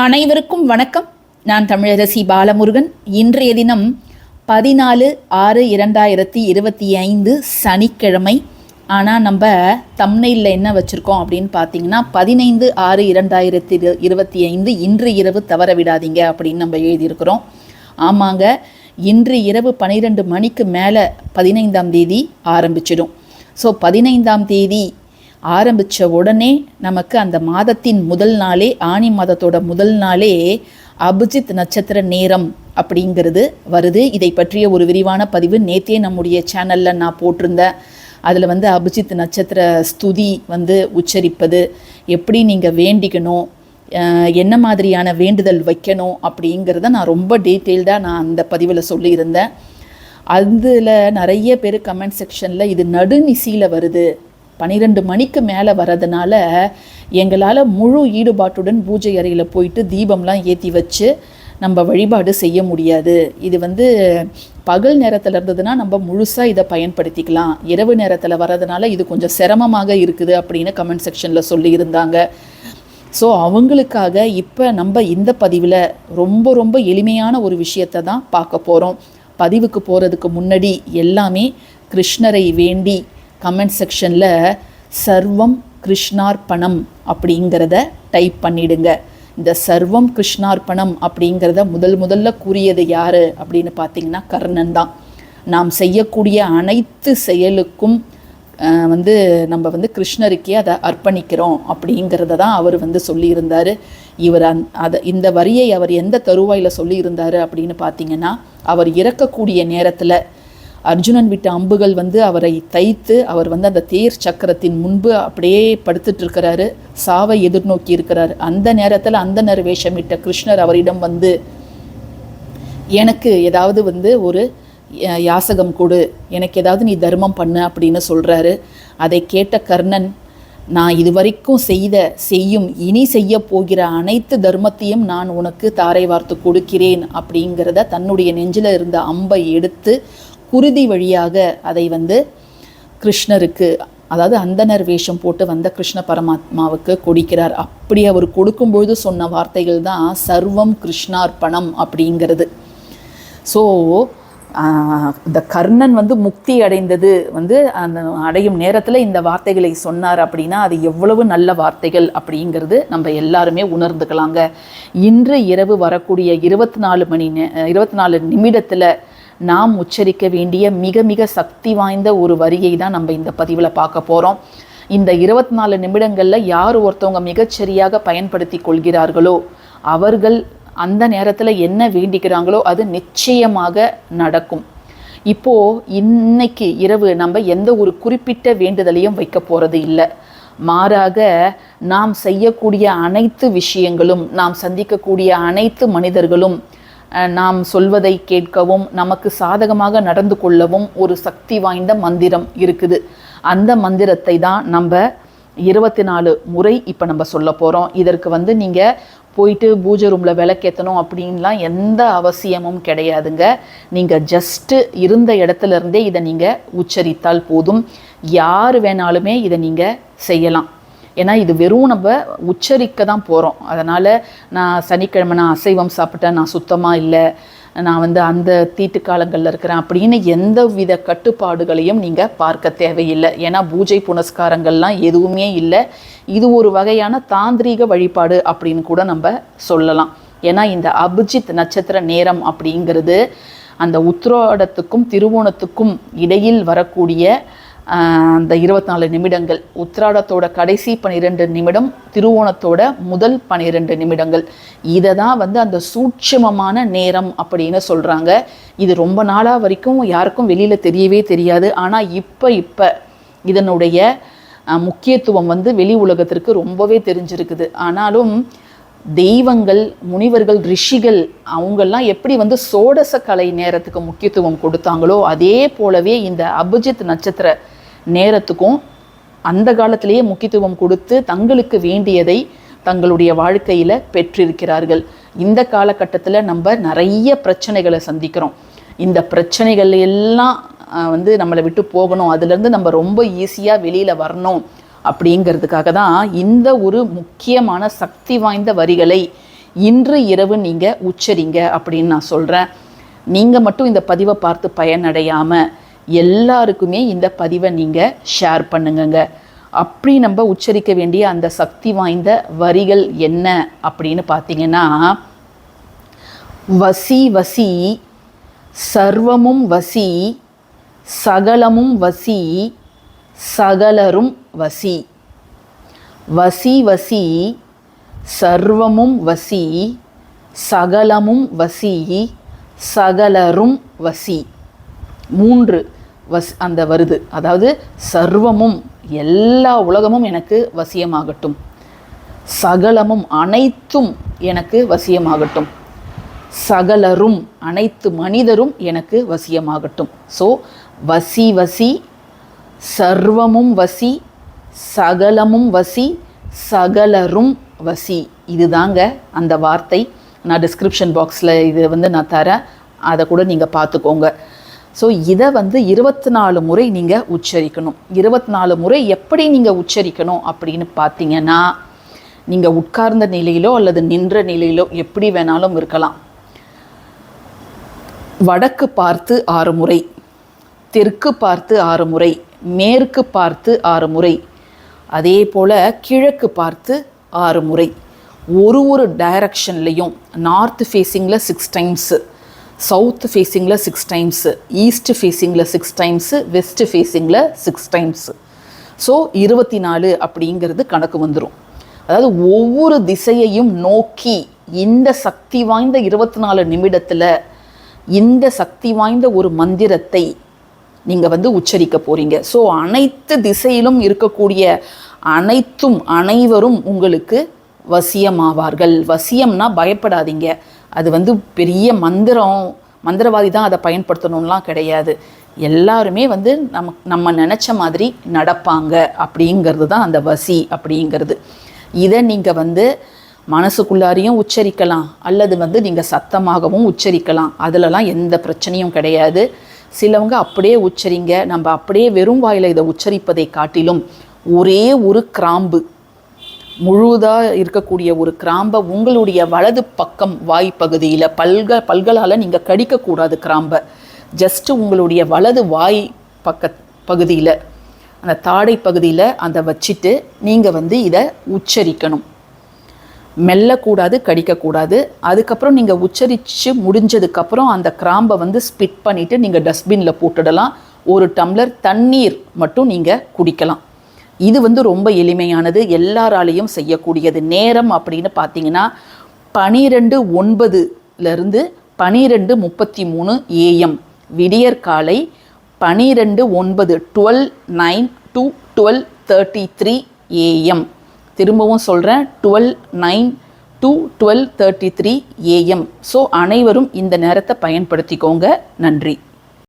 அனைவருக்கும் வணக்கம். நான் தமிழரசி பாலமுருகன். இன்றைய தினம் பதினாலு ஆறு இரண்டாயிரத்தி இருபத்தி ஐந்து சனிக்கிழமை. ஆனால் நம்ம தம்னையில் என்ன வச்சுருக்கோம் அப்படின்னு பார்த்தீங்கன்னா பதினைந்து ஆறு இரண்டாயிரத்தி இரு இருபத்தி ஐந்து இன்று இரவு தவற விடாதீங்க அப்படின்னு நம்ம எழுதியிருக்கிறோம். ஆமாங்க இன்று இரவு பன்னிரெண்டு மணிக்கு மேலே பதினைந்தாம் தேதி ஆரம்பிச்சிடும். ஸோ பதினைந்தாம் தேதி ஆரம்பித்த உடனே நமக்கு அந்த மாதத்தின் முதல் நாளே ஆனி மாதத்தோட முதல் நாளே அபிஜித் நட்சத்திர நேரம் அப்படிங்கிறது வருது. இதை பற்றிய ஒரு விரிவான பதிவு நேத்தே நம்முடைய சேனலில் நான் போட்டிருந்தேன். அதில் வந்து அபிஜித் நட்சத்திர ஸ்துதி வந்து உச்சரிப்பது எப்படி நீங்கள் வேண்டிக்கணும் என்ன மாதிரியான வேண்டுதல் வைக்கணும் அப்படிங்கிறத நான் ரொம்ப டீட்டெயில்டாக நான் அந்த பதிவில் சொல்லியிருந்தேன். அதில் நிறைய பேர் கமெண்ட் செக்ஷனில் இது நடுநிசியில் வருது பன்னிரெண்டு மணிக்கு மேலே வரதுனால எங்களால் முழு ஈடுபாட்டுடன் பூஜை அறையில் போயிட்டு தீபம்லாம் ஏற்றி வச்சு நம்ம வழிபாடு செய்ய முடியாது. இது வந்து பகல் நேரத்தில் இருந்ததுன்னா நம்ம முழுசாக இதை பயன்படுத்திக்கலாம். இரவு நேரத்தில் வர்றதுனால இது கொஞ்சம் சிரமமாக இருக்குது அப்படின்னு கமெண்ட் செக்ஷனில் சொல்லியிருந்தாங்க. ஸோ அவங்களுக்காக இப்போ நம்ம இந்த பதிவில் ரொம்ப ரொம்ப எளிமையான ஒரு விஷயத்தை தான் பார்க்க போகிறோம் பதிவுக்கு போகிறதுக்கு முன்னாடி எல்லாமே கிருஷ்ணரை வேண்டி கமெண்ட் செக்ஷனில் சர்வம் கிருஷ்ணார்ப்பணம் அப்படிங்கிறத டைப் பண்ணிடுங்க. இந்த சர்வம் கிருஷ்ணார்ப்பணம் அப்படிங்கிறத முதல் முதல்ல கூறியது யார் அப்படின்னு பார்த்தீங்கன்னா கர்ணன் தான். நாம் செய்யக்கூடிய அனைத்து செயலுக்கும் வந்து நம்ம வந்து கிருஷ்ணருக்கே அதை அர்ப்பணிக்கிறோம் அப்படிங்கிறத தான் அவர் வந்து சொல்லியிருந்தார். இவர் அந் அதை இந்த வரியை அவர் எந்த தருவாயில் சொல்லியிருந்தார் அப்படின்னு பார்த்தீங்கன்னா அவர் இறக்கக்கூடிய நேரத்தில் அர்ஜுனன் விட்ட அம்புகள் வந்து அவரை தைத்து அவர் வந்து அந்த தேர் சக்கரத்தின் முன்பு அப்படியே படுத்துட்டு இருக்கிறாரு சாவை எதிர்நோக்கி இருக்கிறார். அந்த நேரத்தில் அந்த வேஷமிட்ட கிருஷ்ணர் அவரிடம் வந்து எனக்கு ஏதாவது வந்து ஒரு யாசகம் கொடு. எனக்கு ஏதாவது நீ தர்மம் பண்ணு அப்படின்னு சொல்கிறாரு அதை கேட்ட கர்ணன் நான் இதுவரைக்கும் செய்த செய்யும் இனி செய்ய போகிற அனைத்து தர்மத்தையும் நான் உனக்கு தாரை வார்த்து கொடுக்கிறேன் அப்படிங்கிறத தன்னுடைய நெஞ்சில் இருந்த அம்பை எடுத்து குருதி வழியாக அதை வந்து கிருஷ்ணருக்கு அதாவது அந்தனர் வேஷம் போட்டு வந்த கிருஷ்ண பரமாத்மாவுக்கு கொடுக்கிறார். அப்படி அவர் கொடுக்கும்பொழுது சொன்ன வார்த்தைகள் தான் சர்வம் கிருஷ்ணார்ப்பணம் அப்படிங்கிறது. ஸோ இந்த கர்ணன் வந்து முக்தி அடைந்தது வந்து அந்த அடையும் நேரத்தில் இந்த வார்த்தைகளை சொன்னார் அப்படின்னா அது எவ்வளவு நல்ல வார்த்தைகள் அப்படிங்கிறது நம்ம எல்லாருமே உணர்ந்துக்கலாங்க. இன்று இரவு வரக்கூடிய இருபத்தி நாலு மணி நே இருபத்தி நாலு நிமிடத்தில் நாம் உச்சரிக்க வேண்டிய மிக மிக சக்தி வாய்ந்த ஒரு வரியை தான் நம்ம இந்த பதிவில் பார்க்க போகிறோம் இந்த இருபத்தி நாலு நிமிடங்களில் யார் ஒருத்தவங்க மிகச்சரியாக பயன்படுத்தி கொள்கிறார்களோ அவர்கள் அந்த நேரத்தில் என்ன வேண்டிக்கிறாங்களோ அது நிச்சயமாக நடக்கும். இப்போ இன்னைக்கு இரவு நம்ம எந்த ஒரு குறிப்பிட்ட வேண்டுதலையும் வைக்க போகிறது இல்லை. மாறாக நாம் செய்யக்கூடிய அனைத்து விஷயங்களும் நாம் சந்திக்கக்கூடிய அனைத்து மனிதர்களும் நாம் சொல்வதை கேட்கவும் நமக்கு சாதகமாக நடந்து கொள்ளவும் ஒரு சக்தி வாய்ந்த மந்திரம் இருக்குது. அந்த மந்திரத்தை தான் நம்ம இருபத்தி நாலு முறை இப்போ நம்ம சொல்ல போகிறோம் இதற்கு வந்து நீங்கள் போயிட்டு பூஜை ரூமில் விளக்கேற்றணும் அப்படின்லாம் எந்த அவசியமும் கிடையாதுங்க. நீங்கள் ஜஸ்ட்டு இருந்த இடத்துல இருந்தே இதை நீங்கள் உச்சரித்தால் போதும். யார் வேணாலுமே இதை நீங்கள் செய்யலாம். ஏன்னா இது வெறும் நம்ம உச்சரிக்க தான் போகிறோம் அதனால் நான் சனிக்கிழமை நான் அசைவம் சாப்பிட்டேன் நான் சுத்தமாக இல்லை நான் வந்து அந்த தீட்டு காலங்களில் இருக்கிறேன் அப்படின்னு எந்த வித கட்டுப்பாடுகளையும் நீங்கள் பார்க்க தேவையில்லை. ஏன்னா பூஜை புனஸ்காரங்கள்லாம் எதுவுமே இல்லை. இது ஒரு வகையான தாந்திரீக வழிபாடு அப்படின்னு கூட நம்ம சொல்லலாம். ஏன்னா இந்த அபிஜித் நட்சத்திர நேரம் அப்படிங்கிறது அந்த உத்திராடத்துக்கும் திருவோணத்துக்கும் இடையில் வரக்கூடிய அந்த இருபத்தி நாலு நிமிடங்கள். உத்திராடத்தோட கடைசி பன்னிரெண்டு நிமிடம் திருவோணத்தோட முதல் பன்னிரெண்டு நிமிடங்கள். இதை தான் வந்து அந்த சூட்சமமான நேரம் அப்படின்னு சொல்கிறாங்க இது ரொம்ப நாளாக வரைக்கும் யாருக்கும் வெளியில் தெரியவே தெரியாது. ஆனால் இப்போ இப்போ இதனுடைய முக்கியத்துவம் வந்து வெளி உலகத்திற்கு ரொம்பவே தெரிஞ்சிருக்குது. ஆனாலும் தெய்வங்கள் முனிவர்கள் ரிஷிகள் அவங்கெல்லாம் எப்படி வந்து சோடச கலை நேரத்துக்கு முக்கியத்துவம் கொடுத்தாங்களோ அதே போலவே இந்த அபிஜித் நட்சத்திர நேரத்துக்கும் அந்த காலத்திலேயே முக்கியத்துவம் கொடுத்து தங்களுக்கு வேண்டியதை தங்களுடைய வாழ்க்கையில் பெற்றிருக்கிறார்கள். இந்த காலகட்டத்தில் நம்ம நிறைய பிரச்சனைகளை சந்திக்கிறோம். இந்த பிரச்சனைகள் எல்லாம் வந்து நம்மளை விட்டு போகணும். அதுலேருந்து நம்ம ரொம்ப ஈஸியாக வெளியில் வரணும் அப்படிங்கிறதுக்காக தான் இந்த ஒரு முக்கியமான சக்தி வாய்ந்த வரிகளை இன்று இரவு நீங்கள் உச்சரிங்க அப்படின்னு நான் சொல்கிறேன் நீங்கள் மட்டும் இந்த பதிவை பார்த்து பயனடையாமல் எல்லாருக்குமே இந்த பதிவை நீங்கள் ஷேர் பண்ணுங்கங்க. அப்படி நம்ம உச்சரிக்க வேண்டிய அந்த சக்தி வாய்ந்த வரிகள் என்ன அப்படின்னு பார்த்தீங்கன்னா வசி வசி சர்வமும் வசி சகலமும் வசி சகலரும் வசி. வசி வசி சர்வமும் வசி சகலமும் வசி சகலரும் வசி. மூன்று. வஸ் அந்த வருது. அதாவது சர்வமும் எல்லா உலகமும் எனக்கு வசியமாகட்டும். சகலமும் அனைத்தும் எனக்கு வசியமாகட்டும். சகலரும் அனைத்து மனிதரும் எனக்கு வசியமாகட்டும். ஸோ வசி வசி சர்வமும் வசி சகலமும் வசி சகலரும் வசி. இதுதாங்க அந்த வார்த்தை. நான் டிஸ்கிரிப்ஷன் பாக்ஸில் இது வந்து நான் தரேன். அதை கூட நீங்கள் பார்த்துக்கோங்க. ஸோ இதை வந்து இருபத்தி நாலு முறை நீங்கள் உச்சரிக்கணும். இருபத்தி நாலு முறை எப்படி நீங்கள் உச்சரிக்கணும் அப்படின்னு பார்த்தீங்கன்னா நீங்கள் உட்கார்ந்த நிலையிலோ அல்லது நின்ற நிலையிலோ எப்படி வேணாலும் இருக்கலாம். வடக்கு பார்த்து ஆறு முறை தெற்கு பார்த்து ஆறு முறை மேற்கு பார்த்து ஆறு முறை அதே போல் கிழக்கு பார்த்து ஆறு முறை. ஒரு ஒரு டைரக்ஷன்லேயும் நார்த் ஃபேஸிங்கில் சிக்ஸ் டைம்ஸு சவுத் ஃபேஸிங்கில் சிக்ஸ் டைம்ஸு ஈஸ்ட் ஃபேஸிங்கில் சிக்ஸ் டைம்ஸு வெஸ்ட் ஃபேஸிங்கில் சிக்ஸ் டைம்ஸு ஸோ இருபத்தி நாலு அப்படிங்கிறது கணக்கு வந்துடும் அதாவது ஒவ்வொரு திசையையும் நோக்கி இந்த சக்தி வாய்ந்த இருபத்தி நாலு நிமிடத்தில் இந்த சக்தி வாய்ந்த ஒரு மந்திரத்தை நீங்கள் வந்து உச்சரிக்க போகிறீங்க ஸோ அனைத்து திசையிலும் இருக்கக்கூடிய அனைத்தும் அனைவரும் உங்களுக்கு வசியமாவார்கள். வசியம்னா பயப்படாதீங்க. அது வந்து பெரிய மந்திரம் மந்திரவாதி தான் அதை பயன்படுத்தணும்லாம் கிடையாது. எல்லாருமே வந்து நம்ம நம்ம நினச்ச மாதிரி நடப்பாங்க அப்படிங்கிறது தான் அந்த வசி அப்படிங்கிறது. இதை நீங்கள் வந்து மனசுக்குள்ளாரையும் உச்சரிக்கலாம் அல்லது வந்து நீங்கள் சத்தமாகவும் உச்சரிக்கலாம். அதிலலாம் எந்த பிரச்சனையும் கிடையாது. சிலவங்க அப்படியே உச்சரிங்க நம்ம அப்படியே வெறும் வாயில் இதை உச்சரிப்பதை காட்டிலும் ஒரே ஒரு கிராம்பு முழுதாக இருக்கக்கூடிய ஒரு கிராம்பை உங்களுடைய வலது பக்கம் வாய் பகுதியில் பல்க பல்களால் நீங்கள் கடிக்கக்கூடாது கிராம்பை. ஜஸ்ட்டு உங்களுடைய வலது வாய் பக்க பகுதியில் அந்த தாடை பகுதியில் அதை வச்சுட்டு நீங்கள் வந்து இதை உச்சரிக்கணும். மெல்லக்கூடாது கடிக்கக்கூடாது. அதுக்கப்புறம் நீங்கள் உச்சரித்து முடிஞ்சதுக்கப்புறம் அந்த கிராம்பை வந்து ஸ்பிட் பண்ணிவிட்டு நீங்கள் டஸ்ட்பினில் போட்டுடலாம். ஒரு டம்ளர் தண்ணீர் மட்டும் நீங்கள் குடிக்கலாம். இது வந்து ரொம்ப எளிமையானது. எல்லாராலையும் செய்யக்கூடியது. நேரம் அப்படின்னு பார்த்தீங்கன்னா பனிரெண்டு ஒன்பதுலேருந்து பனிரெண்டு முப்பத்தி மூணு ஏஎம் விடியற்காலை பனிரெண்டு ஒன்பது twelve nine to twelve thirty three AM திரும்பவும் சொல்கிறேன் twelve nine to twelve thirty three AM so அனைவரும் இந்த நேரத்தை பயன்படுத்திக்கோங்க. நன்றி.